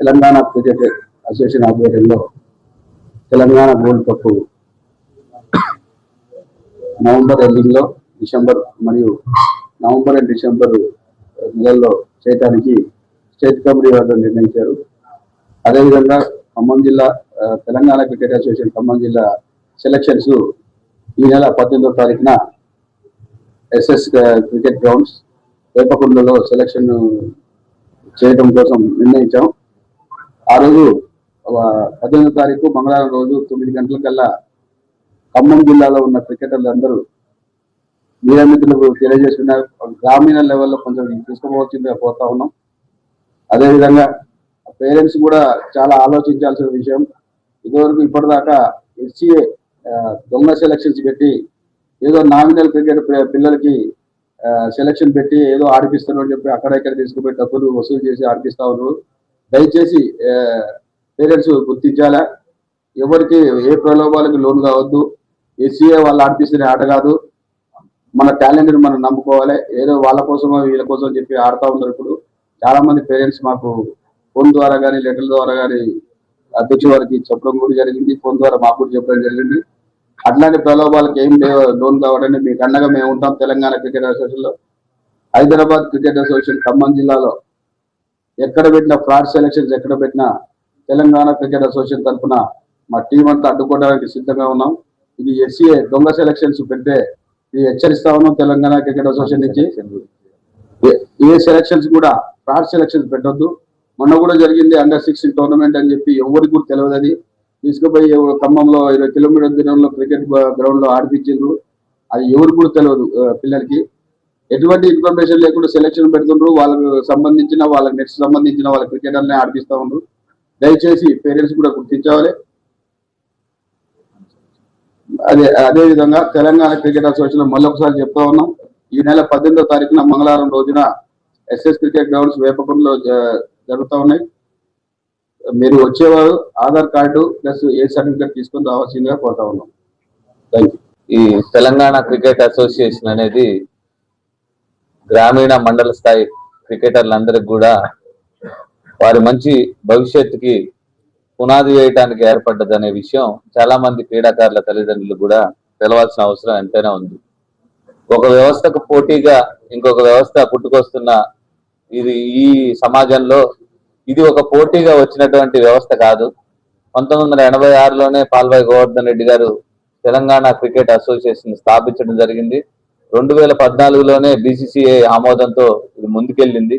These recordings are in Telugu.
తెలంగాణ క్రికెట్ అసోసియేషన్ ఆధ్వర్యంలో తెలంగాణ గోల్డ్ కప్ నవంబర్ ఎండింగ్లో డిసెంబర్ మరియు నవంబర్ అండ్ డిసెంబర్ నెలల్లో చేయటానికి స్టేట్ కమిటీ వారు నిర్ణయించారు. అదేవిధంగా ఖమ్మం జిల్లా తెలంగాణ క్రికెట్ అసోసియేషన్ ఖమ్మం జిల్లా సెలక్షన్స్ ఈ నెల పద్దెనిమిదో తారీఖున ఎస్ఎస్ క్రికెట్ గ్రౌండ్స్ వేపకుండలో సెలక్షన్ చేయడం కోసం నిర్ణయించాం. ఆ రోజు ఆ, పద్దెనిమిదో తారీఖు మంగళవారం రోజు తొమ్మిది గంటలకల్లా ఖమ్మం జిల్లాలో ఉన్న క్రికెటర్లు అందరూ మీడియా మిత్రులకు గ్రామీణ లెవెల్లో కొంచెం తీసుకుపోవచ్చిందిగా పోతా ఉన్నాం. అదేవిధంగా పేరెంట్స్ కూడా చాలా ఆలోచించాల్సిన విషయం. ఇదివరకు ఇప్పటిదాకా ఎస్సీఏ దొంగ సెలక్షన్స్ పెట్టి ఏదో నామినల్ క్రికెట్ పిల్లలకి సెలక్షన్ పెట్టి ఏదో ఆడిపిస్తారు అని చెప్పి అక్కడ ఇక్కడ తీసుకుపోయి డబ్బులు వసూలు చేసి ఆడిపిస్తా ఉన్నారు. దయచేసి పేరెంట్స్ గుర్తించాలా? ఎవరికి ఏ ప్రలోభాలకు లోన్ కావద్దు. ఎస్సీఏ వాళ్ళు ఆడిపిస్తున్న ఆట కాదు. మన టాలెంట్ మనం నమ్ముకోవాలి. ఏదో వాళ్ళ కోసమో వీళ్ళ కోసం చెప్పి ఆడుతూ ఉన్నారు ఇప్పుడు. చాలా మంది పేరెంట్స్ మాకు ఫోన్ ద్వారా కానీ లెటర్ల ద్వారా కానీ అధ్యక్ష వారికి చెప్పడం కూడా జరిగింది. ఫోన్ ద్వారా మాకు కూడా చెప్పడం జరిగింది. అట్లాంటి ప్రలోభాలకు ఏం లేవు. లోన్ కావాలని మీకు అండగా మేము ఉంటాం తెలంగాణ క్రికెట్ అసోసియేషన్లో. హైదరాబాద్ క్రికెట్ అసోసియేషన్ ఖమ్మం జిల్లాలో ఎక్కడ పెట్టిన ఫ్రాడ్ సెలక్షన్స్ ఎక్కడ పెట్టినా తెలంగాణ క్రికెట్ అసోసియేషన్ తరఫున మా టీం అంతా అడ్డుకోవడానికి సిద్ధంగా ఉన్నాం. ఇది ఎస్సీఏ దొంగ సెలక్షన్స్ పెడితే ఇది హెచ్చరిస్తా ఉన్నాం తెలంగాణ క్రికెట్ అసోసియేషన్ నుంచి. ఏ- ఏ సెలక్షన్స్ కూడా ఫ్రాడ్ సెలక్షన్స్ పెట్టొద్దు. మొన్న కూడా జరిగింది అండర్ సిక్స్టీన్ టోర్నమెంట్ అని చెప్పి ఎవరికి కూడా తెలియదు అది. తీసుకుపోయి ఖమ్మంలో ఇరవై కిలోమీటర్ దూరంలో క్రికెట్ గ్రౌండ్లో ఆడిపించిండ్రు. అది ఎవరికి కూడా తెలియదు పిల్లలకి. ఎటువంటి ఇన్ఫర్మేషన్ లేకుండా సెలక్షన్ పెడుతుండ్రు. వాళ్ళకు సంబంధించిన వాళ్ళకి నెక్స్ట్ సంబంధించిన వాళ్ళ క్రికెటర్ని ఆడిపిస్తూ ఉండ్రు. దయచేసి పేరెంట్స్ కూడా గుర్తించాలి అదే అదే విధంగా తెలంగాణ క్రికెట్ అసోసియేషన్ మళ్ళొకసారి చెప్తా ఉన్నాం. ఈ నెల పద్దెనిమిదో తారీఖున మంగళవారం రోజున ఎస్ఎస్ క్రికెట్ గ్రౌండ్స్ వేపకుండలో జ- ఉన్నాయి. మీరు వచ్చేవారు Aadhaar card plus a certificate తీసుకొని రావాల్సిందిగా కోరుతా ఉన్నాం. థ్యాంక్ ఈ తెలంగాణ క్రికెట్ అసోసియేషన్ అనేది గ్రామీణ మండల స్థాయి క్రికెటర్లందరికి కూడా వారి మంచి భవిష్యత్తుకి పునాది వేయటానికి ఏర్పడ్డదనే విషయం చాలా మంది క్రీడాకారుల తల్లిదండ్రులు కూడా తెలవాల్సిన అవసరం ఎంతైనా ఉంది. ఒక వ్యవస్థకు పోటీగా ఇంకొక వ్యవస్థ పుట్టుకొస్తున్న ఇది ఈ సమాజంలో ఇది ఒక పోటీగా వచ్చినటువంటి వ్యవస్థ కాదు. పంతొమ్మిది వందల ఎనభై ఆరులోనే పాల్వాయి గోవర్ధన్ రెడ్డి గారు తెలంగాణ క్రికెట్ అసోసియేషన్ స్థాపించడం జరిగింది. రెండు వేల పద్నాలుగులోనే బీసీసీఐ ఆమోదంతో ఇది ముందుకెళ్ళింది.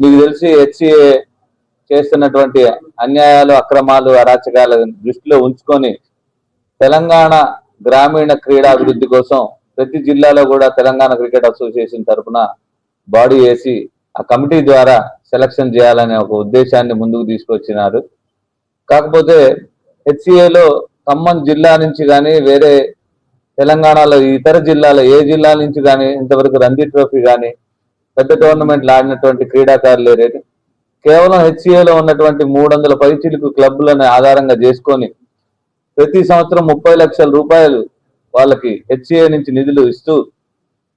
మీకు తెలిసి హెచ్సిఏ చేస్తున్నటువంటి అన్యాయాలు అక్రమాలు అరాచకాల దృష్టిలో ఉంచుకొని తెలంగాణ గ్రామీణ క్రీడాభివృద్ధి కోసం ప్రతి జిల్లాలో కూడా తెలంగాణ క్రికెట్ అసోసియేషన్ తరఫున బాడీ వేసి ఆ కమిటీ ద్వారా సెలక్షన్ చేయాలనే ఒక ఉద్దేశాన్ని ముందుకు తీసుకొచ్చినారు. కాకపోతే హెచ్సిఏలో ఖమ్మం జిల్లా నుంచి కానీ వేరే తెలంగాణలో ఇతర జిల్లాలో ఏ జిల్లా నుంచి కానీ ఇంతవరకు రంజీ ట్రోఫీ కానీ పెద్ద టోర్నమెంట్లు ఆడినటువంటి క్రీడాకారులు రేటు కేవలం హెచ్సిఏలో ఉన్నటువంటి మూడు వందల పైచిలకు క్లబ్లను ఆధారంగా చేసుకొని ప్రతి సంవత్సరం ముప్పై లక్షల రూపాయలు వాళ్ళకి హెచ్సిఏ నుంచి నిధులు ఇస్తూ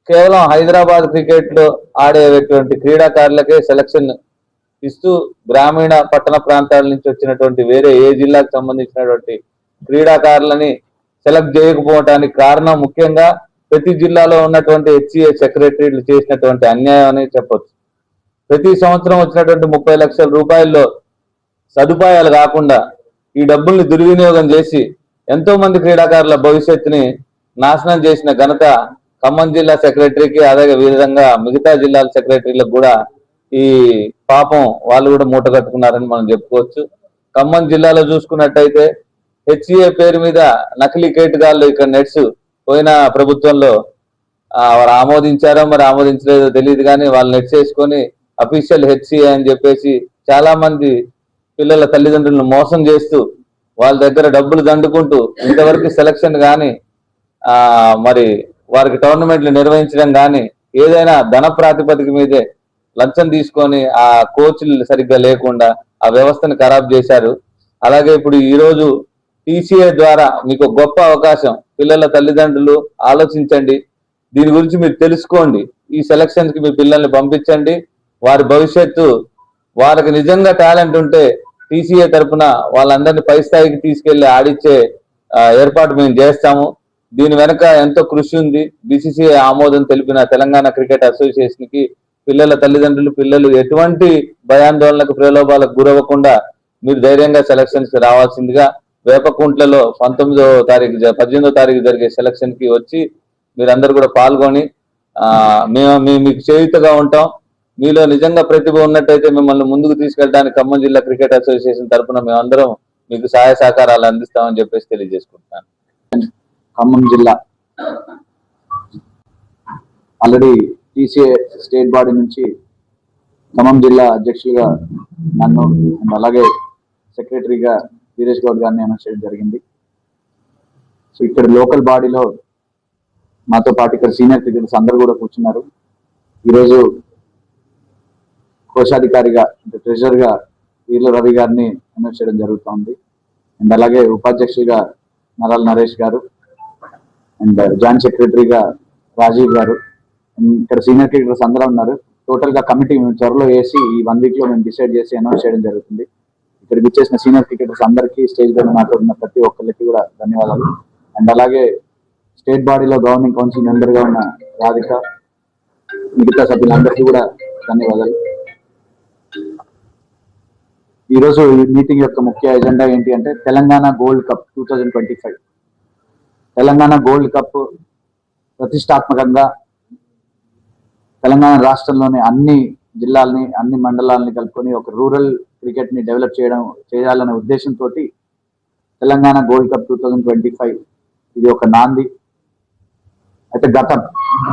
కేవలం హైదరాబాద్ క్రికెట్లో ఆడేటువంటి క్రీడాకారులకే సెలక్షన్ ఇస్తూ గ్రామీణ పట్టణ ప్రాంతాల నుంచి వచ్చినటువంటి వేరే ఏ జిల్లాకు సంబంధించినటువంటి క్రీడాకారులని సెలెక్ట్ చేయకపోవటానికి కారణం ముఖ్యంగా ప్రతి జిల్లాలో ఉన్నటువంటి హెచ్సిఏ సెక్రటరీలు చేసినటువంటి అన్యాయం అని చెప్పొచ్చు. ప్రతి సంవత్సరం వచ్చినటువంటి ముప్పై లక్షల రూపాయల్లో సదుపాయాలు కాకుండా ఈ డబ్బుల్ని దుర్వినియోగం చేసి ఎంతో మంది క్రీడాకారుల భవిష్యత్తుని నాశనం చేసిన ఘనత ఖమ్మం జిల్లా సెక్రటరీకి అదే విధంగా మిగతా జిల్లాల సెక్రటరీలకు కూడా ఈ పాపం వాళ్ళు కూడా మూట కట్టుకున్నారని మనం చెప్పుకోవచ్చు. ఖమ్మం జిల్లాలో చూసుకున్నట్టయితే హెచ్సిఏ పేరు మీద నకిలీ కేటుగాళ్ళు ఇక్కడ నెట్స్ పోయిన ప్రభుత్వంలో వారు ఆమోదించారో మరి ఆమోదించలేదో తెలియదు కానీ వాళ్ళు నెట్స్ వేసుకొని అఫీషియల్ హెచ్సిఏ అని చెప్పేసి చాలా మంది పిల్లల తల్లిదండ్రులను మోసం చేస్తూ వాళ్ళ దగ్గర డబ్బులు దండుకుంటూ ఇంతవరకు సెలక్షన్ కానీ ఆ మరి వారికి టోర్నమెంట్లు నిర్వహించడం కానీ ఏదైనా ధన ప్రాతిపదిక మీదే లంచం తీసుకొని ఆ కోచ్లు సరిగ్గా లేకుండా ఆ వ్యవస్థను ఖరాబ్ చేశారు. అలాగే ఇప్పుడు ఈరోజు టీసీఏ ద్వారా మీకు గొప్ప అవకాశం. పిల్లల తల్లిదండ్రులు ఆలోచించండి. దీని గురించి మీరు తెలుసుకోండి. ఈ సెలక్షన్స్కి మీ పిల్లల్ని పంపించండి. వారి భవిష్యత్తు వాళ్ళకి నిజంగా టాలెంట్ ఉంటే టీసీఏ తరఫున వాళ్ళందరినీ పై స్థాయికి తీసుకెళ్ళి ఆడిచ్చే ఏర్పాటు మేము చేస్తాము. దీని వెనక ఎంతో కృషి ఉంది. బీసీసీఐ ఆమోదం తెలిపిన తెలంగాణ క్రికెట్ అసోసియేషన్కి పిల్లల తల్లిదండ్రులు పిల్లలు ఎటువంటి భయాందోళనకు ప్రలోభాలకు గురవ్వకుండా మీరు ధైర్యంగా సెలక్షన్స్ రావాల్సిందిగా వేపకుంట్లలో పంతొమ్మిదో తారీఖు పద్దెనిమిదో తారీఖు జరిగే సెలక్షన్కి వచ్చి మీరందరూ కూడా పాల్గొని ఆ మేము మీ- మీకు చేయుతగా ఉంటాం. మీలో నిజంగా ప్రతిభ ఉన్నట్టయితే మిమ్మల్ని ముందుకు తీసుకెళ్ళడానికి ఖమ్మం జిల్లా క్రికెట్ అసోసియేషన్ తరపున మేమందరం మీకు సహాయ సహకారాలు అందిస్తామని చెప్పేసి తెలియజేసుకుంటున్నాను. ఖమ్మం జిల్లా ఆల్రెడీ టీసీఏ స్టేట్ బాడీ నుంచి ఖమ్మం జిల్లా అధ్యక్షులుగా నన్ను అలాగే సెక్రటరీగా వీరేష్ గౌడ్ గారిని అనౌన్స్ చేయడం జరిగింది. సో ఇక్కడ లోకల్ బాడీలో మాతో పాటు ఇక్కడ సీనియర్ క్రికెటర్స్ అందరు కూడా కూర్చున్నారు. ఈరోజు కోశాధికారిగా అంటే ట్రెజరర్గా వీర్ల రవి గారిని అనౌన్స్ చేయడం జరుగుతోంది. అండ్ అలాగే ఉపాధ్యక్షులుగా నరాల నరేష్ గారు అండ్ జాయింట్ సెక్రటరీగా రాజీవ్ గారు ఇక్కడ సీనియర్ క్రికెటర్స్ అందరూ ఉన్నారు. టోటల్గా కమిటీ మేము త్వరలో వేసి ఈ వన్ వీక్లో మేము డిసైడ్ చేసి అనౌన్స్ చేయడం జరుగుతుంది. ఇక్కడికి వచ్చేసిన సీనియర్ క్రికెటర్స్ అందరికీ స్టేజ్ పైన నాతో ప్రతి ఒక్కరికి కూడా ధన్యవాదాలు. అండ్ అలాగే స్టేట్ బాడీలో గవర్నింగ్ కౌన్సిల్ మెంబర్గా ఉన్న రాధిక మిగతా సభ్యులందరికీ కూడా ధన్యవాదాలు. ఈ రోజు మీటింగ్ యొక్క ముఖ్య ఎజెండా ఏంటి అంటే Telangana gold cup two thousand twenty five. Telangana gold cup ప్రతిష్టాత్మకంగా తెలంగాణ రాష్ట్రంలోని అన్ని జిల్లాల్ని అన్ని మండలాలని కలుపుకొని ఒక రూరల్ క్రికెట్ని డెవలప్ చేయడం చేయాలనే ఉద్దేశంతో Telangana gold cup two thousand twenty five ఇది ఒక నాంది. అయితే గత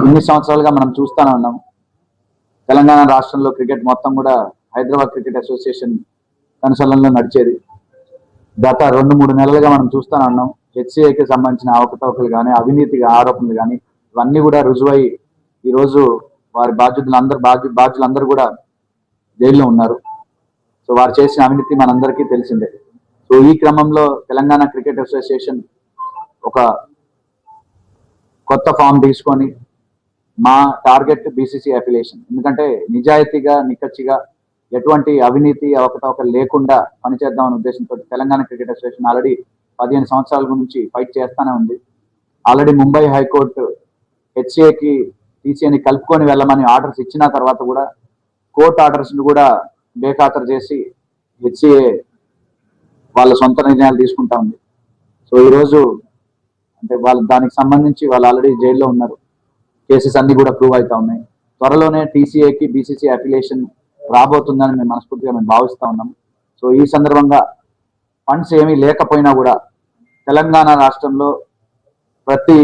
ఇన్ని సంవత్సరాలుగా మనం చూస్తూనే ఉన్నాం. తెలంగాణ రాష్ట్రంలో క్రికెట్ మొత్తం కూడా హైదరాబాద్ క్రికెట్ అసోసియేషన్ కనుసలంలో నడిచేది. గత రెండు మూడు నెలలుగా మనం చూస్తూనే ఉన్నాం. హెచ్సిఐకి సంబంధించిన అవకతవకలు కానీ అవినీతి ఆరోపణలు కానీ ఇవన్నీ కూడా రుజువై ఈరోజు వారి బాధ్యతలు అందరు బాధ్య బాధ్యులందరూ కూడా జైల్లో ఉన్నారు. సో వారు చేసిన అవినీతి మనందరికీ తెలిసిందే. సో ఈ క్రమంలో తెలంగాణ క్రికెట్ అసోసియేషన్ ఒక కొత్త ఫామ్ తీసుకొని మా టార్గెట్ బీసీసీ అఫిలియేషన్. ఎందుకంటే నిజాయితీగా నిక్కచ్చిగా ఎటువంటి అవినీతి అవకతవక లేకుండా పనిచేద్దామనే ఉద్దేశంతో తెలంగాణ క్రికెట్ అసోసియేషన్ ఆల్రెడీ పదిహేను సంవత్సరాల గురించి ఫైట్ చేస్తానే ఉంది. ఆల్రెడీ ముంబై హైకోర్టు హెచ్ఏకి టీసీఏని కలుపుకొని వెళ్ళమని ఆర్డర్స్ ఇచ్చిన తర్వాత కూడా కోర్టు ఆర్డర్స్ని కూడా బేఖాతరు చేసి హెచ్ఏ వాళ్ళ సొంత నిర్ణయాలు తీసుకుంటా ఉంది. సో ఈరోజు అంటే వాళ్ళు దానికి సంబంధించి వాళ్ళు ఆల్రెడీ జైల్లో ఉన్నారు. కేసెస్ అన్ని కూడా ప్రూవ్ అవుతా ఉన్నాయి. త్వరలోనే టీసీఏకి బీసీసీ అఫిలియేషన్ రాబోతుందని మేము మనస్ఫూర్తిగా మేము భావిస్తూ ఉన్నాం. సో ఈ సందర్భంగా ఫండ్స్ ఏమీ లేకపోయినా కూడా తెలంగాణ రాష్ట్రంలో ప్రతి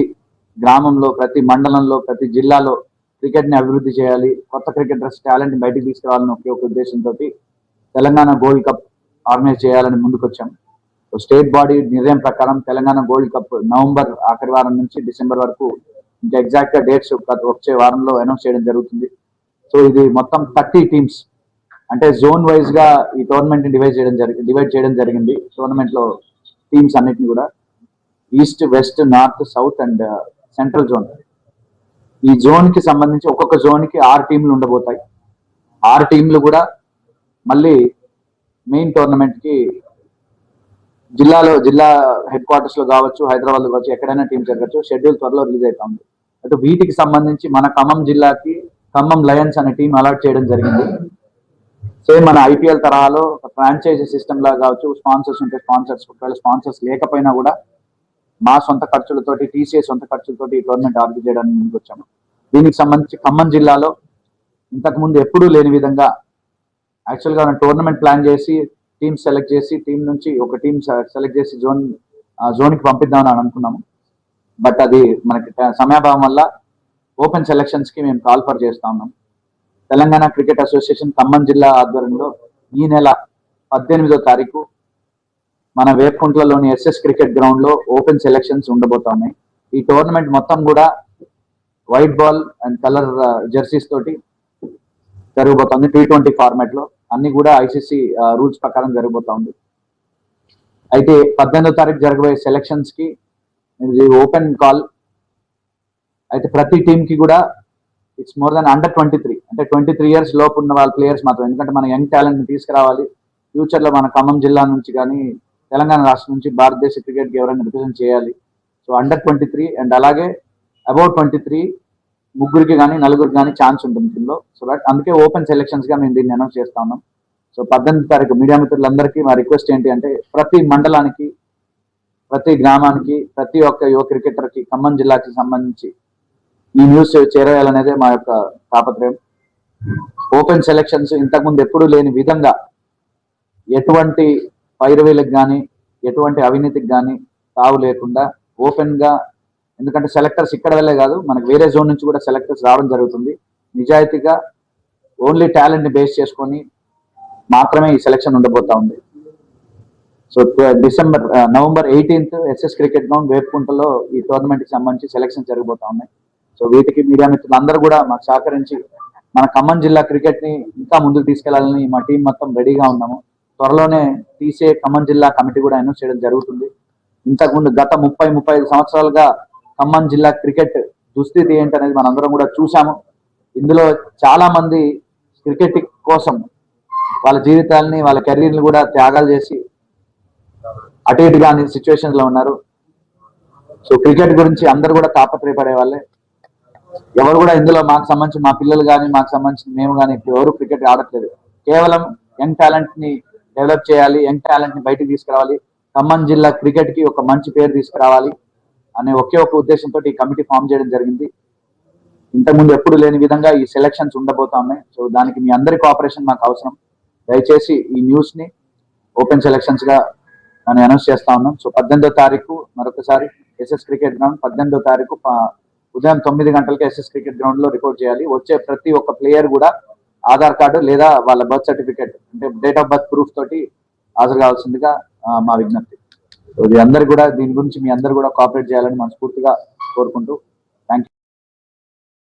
గ్రామంలో ప్రతి మండలంలో ప్రతి జిల్లాలో క్రికెట్ని అభివృద్ధి చేయాలి కొత్త క్రికెటర్స్ టాలెంట్ బయటికి తీసుకురావాలని ఒకే ఒక ఉద్దేశంతో తెలంగాణ గోల్డ్ కప్ ఆర్గనైజ్ చేయాలని ముందుకొచ్చాం. సో స్టేట్ బాడీ నిర్ణయం ప్రకారం తెలంగాణ గోల్డ్ కప్ నవంబర్ ఆఖరి వారం నుంచి డిసెంబర్ వరకు ఇంకా ఎగ్జాక్ట్గా డేట్స్ వచ్చే వారంలో అనౌన్స్ చేయడం జరుగుతుంది. సో ఇది మొత్తం థర్టీ టీమ్స్ అంటే జోన్ వైజ్గా ఈ టోర్నమెంట్ని డివైడ్ చేయడం జరిగి డివైడ్ చేయడం జరిగింది. టోర్నమెంట్లో టీమ్స్ అన్నిటిని కూడా east west north south and central zone ఈ జోన్కి సంబంధించి ఒక్కొక్క జోన్కి ఆరు టీంలు ఉండబోతాయి. ఆరు టీంలు కూడా మళ్ళీ మెయిన్ టోర్నమెంట్కి జిల్లాలో జిల్లా హెడ్ క్వార్టర్స్లో కావచ్చు హైదరాబాద్లో కావచ్చు ఎక్కడైనా టీం జరగచ్చు. షెడ్యూల్ త్వరలో రిలీజ్ అవుతా ఉంది. అటు వీటికి సంబంధించి మన ఖమ్మం జిల్లాకి ఖమ్మం లయన్స్ అనే టీం అలాట్ చేయడం జరిగింది. సేమ్ మన ఐపీఎల్ తరహాలో ఫ్రాంచైజీ సిస్టమ్ లాగా కావచ్చు స్పాన్సర్స్ ఉంటే స్పాన్సర్స్ ఒకవేళ స్పాన్సర్స్ లేకపోయినా కూడా మా సొంత ఖర్చులతోటి టీసీఏ సొంత ఖర్చులతోటి ఈ టోర్నమెంట్ ఆర్గనైజ్ చేయడానికి ముందుకు వచ్చాము దీనికి సంబంధించి ఖమ్మం జిల్లాలో ఇంతకుముందు ఎప్పుడూ లేని విధంగా యాక్చువల్గా మనం టోర్నమెంట్ ప్లాన్ చేసి టీమ్ సెలెక్ట్ చేసి టీం నుంచి ఒక టీం సెలెక్ట్ చేసి జోన్ జోన్కి పంపిద్దామని అనుకున్నాము. బట్ అది మనకి సమయాభావం వల్ల ఓపెన్ సెలెక్షన్స్కి మేము కాల్ ఫర్ చేస్తా ఉన్నాం. తెలంగాణ క్రికెట్ అసోసియేషన్ ఖమ్మం జిల్లా ఆధ్వర్యంలో ఈ నెల పద్దెనిమిదో తారీఖు మన వేపుకుంట్లలోని ఎస్ఎస్ క్రికెట్ గ్రౌండ్లో ఓపెన్ సెలక్షన్స్ ఉండబోతున్నాయి ఈ టోర్నమెంట్ మొత్తం కూడా white ball and colour jerseys తోటి జరగబోతోంది. టీ ట్వంటీ ఫార్మాట్లో అన్ని కూడా ఐసీసీ రూల్స్ ప్రకారం జరగబోతా ఉంది అయితే పద్దెనిమిదో తారీఖు జరగబోయే సెలెక్షన్స్కి ఇది ఓపెన్ కాల్. అయితే ప్రతి టీమ్కి కూడా it's more than under twenty three. అంటే ట్వంటీ త్రీ ఇయర్స్ లోపు ఉన్న వాళ్ళ ప్లేయర్స్ మాత్రం ఎందుకంటే మన యంగ్ టాలెంట్ని తీసుకురావాలి. ఫ్యూచర్లో మన ఖమ్మం జిల్లా నుంచి కానీ తెలంగాణ రాష్ట్రం నుంచి భారతదేశ క్రికెట్కి ఎవరైనా రిప్రజెంట్ చేయాలి. So under twenty three and అలాగే అబౌట్ ట్వంటీ త్రీ ముగ్గురికి కానీ నలుగురికి కానీ ఛాన్స్ ఉంటుంది దీనిలో. సో దట్ అందుకే ఓపెన్ సెలెక్షన్స్గా మేము దీన్ని అనౌన్స్ చేస్తా ఉన్నాం. సో పద్దెనిమిది తారీఖు మీడియా మిత్రులందరికీ మా రిక్వెస్ట్ ఏంటి అంటే ప్రతి మండలానికి ప్రతి గ్రామానికి ప్రతి ఒక్క యువ క్రికెటర్కి ఖమ్మం జిల్లాకి సంబంధించి ఈ న్యూస్ చేరేయాలనేదే మా యొక్క తాపత్రయం. ఓపెన్ సెలెక్షన్స్ ఇంతకుముందు ఎప్పుడూ లేని విధంగా ఎటువంటి పైరవీలకు కానీ ఎటువంటి అవినీతికి కానీ తావు లేకుండా ఓపెన్గా ఎందుకంటే సెలెక్టర్స్ ఇక్కడ వెళ్ళే కాదు మనకు వేరే జోన్ నుంచి కూడా సెలెక్టర్స్ రావడం జరుగుతుంది. నిజాయితీగా ఓన్లీ టాలెంట్ని బేస్ చేసుకొని మాత్రమే ఈ సెలెక్షన్ ఉండబోతా ఉంది. So December November eighteenth SS cricket ground వేపుకుంటలో ఈ టోర్నమెంట్కి సంబంధించి సెలెక్షన్ జరగబోతా ఉన్నాయి. సో వీటికి మీడియా మిత్రులు అందరూ కూడా మాకు సహకరించి మన ఖమ్మం జిల్లా క్రికెట్ని ఇంకా ముందుకు తీసుకెళ్ళాలని మా టీం మొత్తం రెడీగా ఉన్నాము. త్వరలోనే తీసే ఖమ్మం జిల్లా కమిటీ కూడా అనౌన్స్ చేయడం జరుగుతుంది. ఇంతకుముందు గత ముప్పై ముప్పై ఐదు సంవత్సరాలుగా ఖమ్మం జిల్లా క్రికెట్ దుస్థితి ఏంటనేది మనందరం కూడా చూసాము ఇందులో చాలా మంది క్రికెట్ కోసం వాళ్ళ జీవితాలని వాళ్ళ కెరీర్ని కూడా త్యాగాలు చేసి అటు ఇటు కాని సిచ్యువేషన్స్లో ఉన్నారు. సో క్రికెట్ గురించి అందరు కూడా తాపత్రయపడే వాళ్ళే. ఎవరు కూడా ఇందులో మాకు సంబంధించి మా పిల్లలు కానీ మాకు సంబంధించి మేము కానీ ఇప్పుడు ఎవరు క్రికెట్ ఆడట్లేదు. కేవలం యంగ్ టాలెంట్ని డెవలప్ చేయాలి యంగ్ టాలెంట్ని బయటకు తీసుకురావాలి. ఖమ్మం జిల్లా క్రికెట్కి ఒక మంచి పేరు తీసుకురావాలి అనే ఒకే ఒక ఉద్దేశంతో ఈ కమిటీ ఫామ్ చేయడం జరిగింది. ఇంతకుముందు ఎప్పుడు లేని విధంగా ఈ సెలక్షన్స్ ఉండబోతా ఉన్నాయి. సో దానికి మీ అందరి కోఆపరేషన్ మాకు అవసరం. దయచేసి ఈ న్యూస్ని ఓపెన్ సెలక్షన్స్గా నేను అనౌన్స్ చేస్తా ఉన్నాం. సో పద్దెనిమిదో తారీఖు మరొకసారి ఎస్ఎస్ క్రికెట్ గ్రౌండ్ పద్దెనిమిదో తారీఖు ఉదయం తొమ్మిది గంటలకి ఎస్ఎస్ క్రికెట్ గ్రౌండ్లో రిపోర్ట్ చేయాలి. వచ్చే ప్రతి ఒక్క ప్లేయర్ కూడా ఆధార్ కార్డు లేదా వాళ్ళ బర్త్ సర్టిఫికేట్ అంటే డేట్ ఆఫ్ బర్త్ ప్రూఫ్ తోటి హాజరు కావాల్సిందిగా మా విజ్ఞప్తి. ఇది అందరు కూడా దీని గురించి మీ అందరు కూడా కోఆపరేట్ చేయాలని మనస్ఫూర్తిగా కోరుకుంటూ